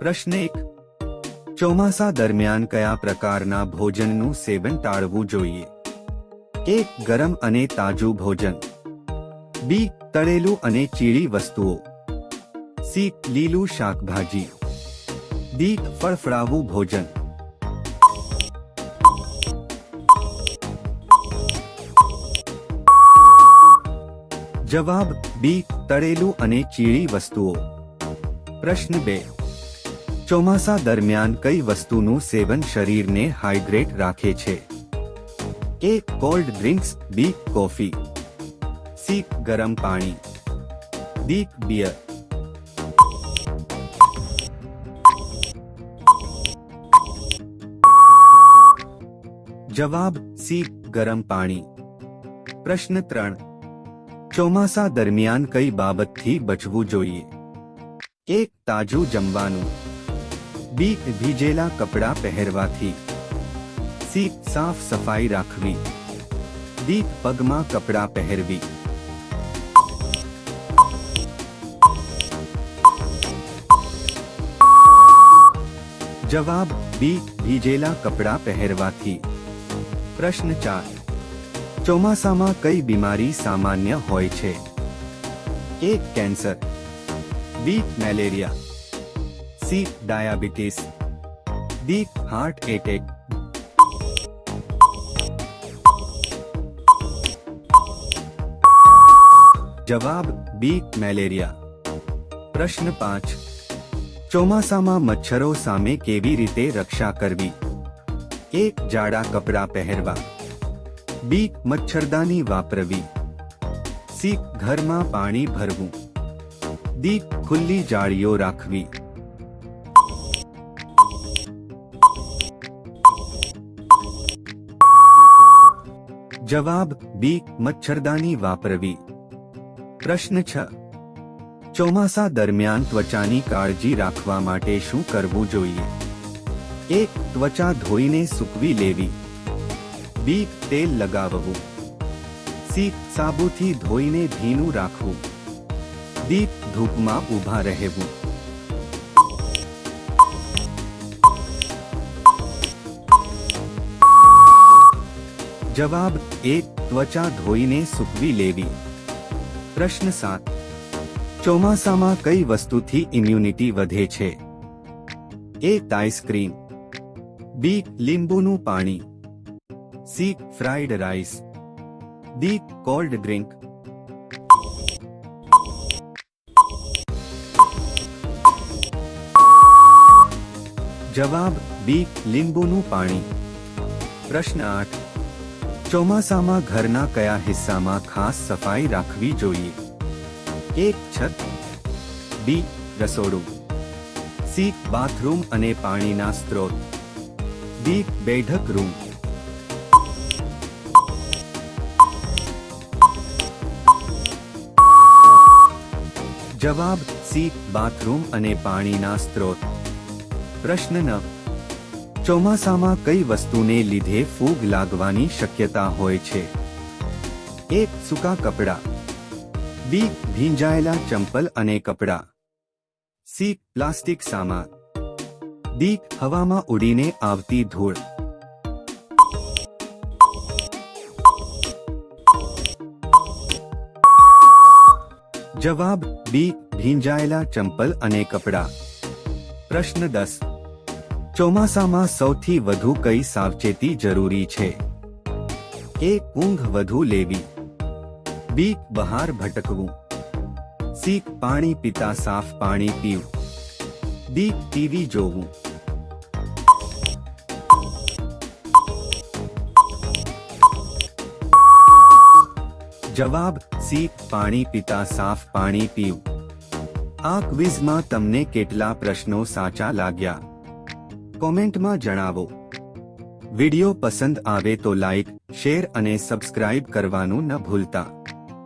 પ્રશ્ન એક. ચોમાસા દરમિયાન કયા પ્રકારના ભોજનનું સેવન ટાળવું જોઈએ? એક ગરમ અને તાજું ભોજન. બી. તળેલું અને ચીળી વસ્તુઓ. સી. લીલું શાકભાજી. ડી. ફળફળાવું ભોજન. જવાબ બી. તળેલું અને ચીળી વસ્તુઓ. પ્રશ્ન બે. ચોમાસા દરમિયાન કઈ વસ્તુનું સેવન શરીરને હાઇડ્રેટ રાખે છે? A, cold drinks, B, coffee. C, ગરમ પાણી. D, beer. જવાબ, સી, ગરમ પાણી. પ્રશ્ન ત્રણ. ચોમાસા દરમિયાન કઈ બાબતથી બચવું જોઈએ? એક તાજું જમવાનું. બી ભીજેલા કપડાં પહેરવાથી સી સાફ સફાઈ રાખવી ડી પગમાં કપડાં પહેરવી જવાબ બી ભીજેલા કપડાં પહેરવાથી પ્રશ્ન ચાર ચોમાસામાં કઈ બીમારી સામાન્ય હોય છે એક cancer B malaria C diabetes D heart attack જવાબ બી મેલેરિયા પ્રશ્ન પાંચ ચોમાસામાં મચ્છરો સામે કેવી રીતે રક્ષા કરવી એક જાડા કપડાં પહેરવા બી મચ્છરદાની વાપરવી સી ઘરમાં પાણી ભરવું દી ખુલ્લી જાળીઓ રાખવી જવાબ બી, મચ્છરદાની વાપરવી. પ્રશ્ન છ. ચોમાસા દરમિયાન ત્વચાની કાળજી રાખવા માટે શું કરવું જોઈએ? એક ત્વચા ધોઈને સૂકવી લેવી. બી, તેલ લગાવવું. સી, સાબુથી ધોઈને ભીનું રાખવું. દીપ ધૂપમાં ઊભા રહેવું. જવાબ એક ત્વચા ધોઈને સૂકવી લેવી. પ્રશ્ન સાત. ચોમાસામાં કઈ વસ્તુથી ઇમ્યુનિટી વધે છે? એ આઈસ્ક્રીમ બી લીંબુનું પાણી. C fried rice D cold drink જવાબ બી લીંબુનું પાણી. પ્રશ્ન આઠ. ચોમાસામાં ઘરના કયા હિસ્સામાં ખાસ સફાઈ રાખવી જોઈએ? એક છત. બી રસોડું. સી બાથરૂમ અને પાણીના સ્ત્રોત. ડી બેઠક રૂમ. જવાબ સી બાથરૂમ અને પાણીના સ્ત્રોત. પ્રશ્ન ન ચોમાસામાં કઈ વસ્તુને લીધે ફૂગ લાગવાની શક્યતા હોય છે? એક, સૂકા કપડાં. બી, ભીંજાયેલા ચંપલ અને કપડાં. સી, પ્લાસ્ટિક સામાન. ડી, હવામાં ઉડીને આવતી ધૂળ. જવાબ, બી, ભીંજાયેલા ચંપલ અને કપડાં. પ્રશ્ન દસ. ચોમાસામાં સૌથી વધુ કઈ સાવચેતી જરૂરી છે? એ, ઊંઘ વધુ લેવી. બી, બહાર ભટકવું. સી, પાણી પીતા સાફ પાણી પીવું. ડી, ટીવી જોવું. જવાબ, સી, પાણી પીતા સાફ પાણી પીવું. આ ક્વિઝમાં તમને કેટલા પ્રશ્નો સાચા લાગ્યા? કોમેન્ટમાં જણાવો. વિડિયો પસંદ આવે તો લાઇક શેર અને સબસ્ક્રાઇબ કરવાનું ન ભૂલતા.